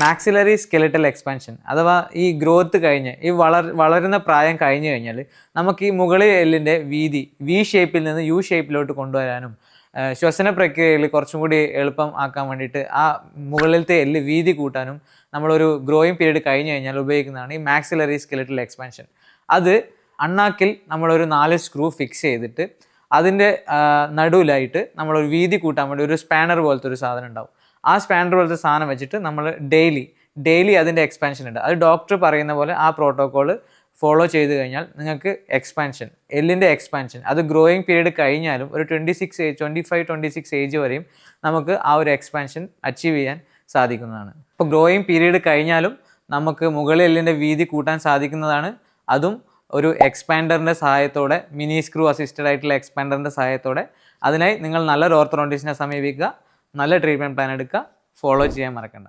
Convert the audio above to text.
Maxillary skeletal expansion അഥവാ ഈ growth കഴിഞ്ഞ് ഈ വളർ വളരുന്ന പ്രായം കഴിഞ്ഞു കഴിഞ്ഞാൽ നമുക്ക് ഈ മുകളിൽ എല്ലിന്റെ വീതി വി ഷേപ്പിൽ നിന്ന് യു ഷേപ്പിലോട്ട് കൊണ്ടുവരാനും ശ്വസന പ്രക്രിയയിൽ കുറച്ചും കൂടി എളുപ്പം ആക്കാൻ വേണ്ടിയിട്ട് ആ മുകളിലത്തെ എല്ല് വീതി കൂട്ടാനും നമ്മളൊരു ഗ്രോയിങ് പീരീഡ് കഴിഞ്ഞു കഴിഞ്ഞാൽ ഉപയോഗിക്കുന്നതാണ് ഈ മാക്സിലറി സ്കെലിറ്റൽ എക്സ്പാൻഷൻ അത് അണ്ണാക്കിൽ നമ്മളൊരു നാല് സ്ക്രൂ ഫിക്സ് ചെയ്തിട്ട് അതിന്റെ നടുവിലായിട്ട് നമ്മളൊരു വീതി കൂട്ടാൻ വേണ്ടി ഒരു സ്പാനർ പോലത്തെ ഒരു സാധനം ഉണ്ടാവും. ആ സ്പാൻഡർ പോലത്തെ സാധനം വെച്ചിട്ട് നമ്മൾ ഡെയിലി ഡെയിലി അതിന്റെ എക്സ്പാൻഷൻ ഉണ്ട്. അത് ഡോക്ടർ പറയുന്ന പോലെ ആ പ്രോട്ടോക്കോൾ ഫോളോ ചെയ്ത് കഴിഞ്ഞാൽ നിങ്ങൾക്ക് എക്സ്പാൻഷൻ എല്ലിന്റെ എക്സ്പാൻഷൻ അത് ഗ്രോയിങ് പീരീഡ് കഴിഞ്ഞാലും ഒരു twenty six age twenty five twenty six age വരെയും നമുക്ക് ആ ഒരു എക്സ്പാൻഷൻ അച്ചീവ് ചെയ്യാൻ സാധിക്കുന്നതാണ്. ഇപ്പോൾ ഗ്രോയിങ് പീരീഡ് കഴിഞ്ഞാലും നമുക്ക് മുകളിൽ എല്ലിന്റെ വീതി കൂട്ടാൻ സാധിക്കുന്നതാണ്. അതും ഒരു എക്സ്പാൻഡറിന്റെ സഹായത്തോടെ മിനി സ്ക്രൂ അസിസ്റ്റഡ് ആയിട്ടുള്ള എക്സ്പാൻഡറിന്റെ സഹായത്തോടെ. അതിനായി നിങ്ങൾ നല്ലൊരു ഓർത്തറോണ്ടിസ്റ്റിനെ സമീപിക്കുക. നല്ല ട്രീറ്റ്മെന്റ് പ്ലാൻ എടുക്കുക. ഫോളോ ചെയ്യാൻ മറക്കണ്ട.